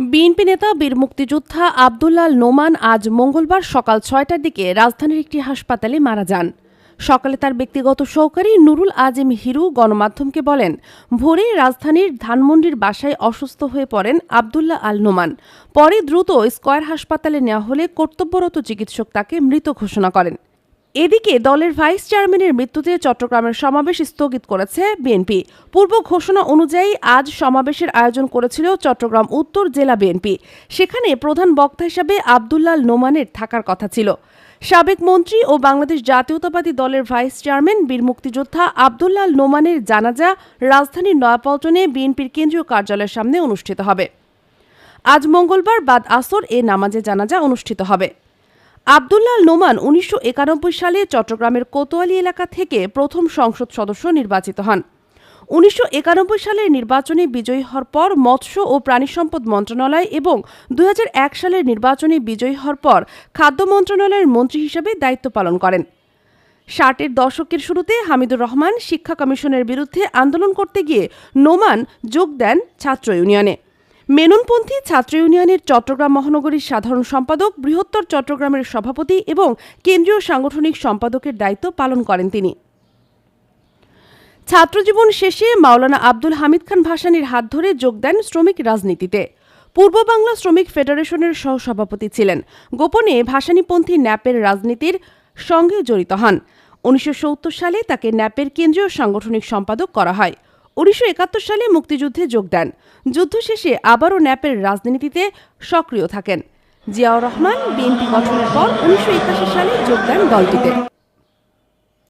BNP নেতা, বীর মুক্তিযোদ্ধা আবদুল্লাল নোমান আজ মঙ্গলবার সকাল ছয়টার দিকে রাজধানীর একটি হাসপাতালে মারা যান। সকালে তার ব্যক্তিগত সহকারী নুরুল আজিম হিরু গণমাধ্যমকে বলেন, ভোরে রাজধানীর ধানমন্ডির বাসায় অসুস্থ হয়ে পড়েন আবদুল্লাহ আল নোমান। পরে দ্রুত স্কয়ার হাসপাতালে নেওয়া হলে কর্তব্যরত চিকিৎসক তাকে মৃত ঘোষণা করেন। এদিকে দলের ভাইস চেয়ারম্যানের মৃত্যুতে চট্টগ্রামের সমাবেশ স্থগিত করেছে বিএনপি। পূর্ব ঘোষণা অনুযায়ী আজ সমাবেশের আয়োজন করেছিল চট্টগ্রাম উত্তর জেলা বিএনপি। সেখানে প্রধান বক্তা হিসাবে আবদুল্লাল নোমানের থাকার কথা ছিল। সাবেক মন্ত্রী ও বাংলাদেশ জাতীয়তাবাদী দলের ভাইস চেয়ারম্যান, বীর মুক্তিযোদ্ধা আবদুল্লাল নোমানের জানাজা রাজধানীর নয়াপল্টনে বিএনপির কেন্দ্রীয় কার্যালয়ের সামনে অনুষ্ঠিত হবে। আজ মঙ্গলবার বাদ আসর এ নামাজে জানাজা অনুষ্ঠিত হবে। আবদুল্লাল নোমান উনিশশো একানব্বই সালে চট্টগ্রামের কোতোয়ালি এলাকা থেকে প্রথম সংসদ সদস্য নির্বাচিত হন। উনিশশো একানব্বই সালের নির্বাচনে বিজয়ী হওয়ার পর মৎস্য ও প্রাণী সম্পদ মন্ত্রণালয় এবং দু হাজার এক সালের নির্বাচনে বিজয়ী হওয়ার পর খাদ্য মন্ত্রণালয়ের মন্ত্রী হিসেবে দায়িত্ব পালন করেন। ষাটের দশকের শুরুতে হামিদুর রহমান শিক্ষা কমিশনের বিরুদ্ধে আন্দোলন করতে গিয়ে নোমান যোগ দেন ছাত্র ইউনিয়নে। মেননপন্থী ছাত্র ইউনিয়নের চট্টগ্রাম মহানগরীর সাধারণ সম্পাদক, বৃহত্তর চট্টগ্রামের সভাপতি এবং কেন্দ্রীয় সাংগঠনিক সম্পাদকের দায়িত্ব পালন করেন তিনি। ছাত্রজীবন শেষে মাওলানা আব্দুল হামিদ খান ভাসানির হাত ধরে যোগ দেন শ্রমিক রাজনীতিতে। পূর্ব বাংলা শ্রমিক ফেডারেশনের সহসভাপতি ছিলেন। গোপনে ভাসানীপন্থী ন্যাপের রাজনীতির সঙ্গে জড়িত হন। উনিশশো সত্তর সালে তাকে ন্যাপের কেন্দ্রীয় সাংগঠনিক সম্পাদক করা হয়। উনিশশো একাত্তর সালে মুক্তিযুদ্ধে যোগ দেন। যুদ্ধ শেষে আবারও ন্যাপের রাজনীতিতে সক্রিয় থাকেন। জিয়াউর রহমান, বিএনপি গঠনের পর উনিশশো সালে যোগ দেন দলটিতে।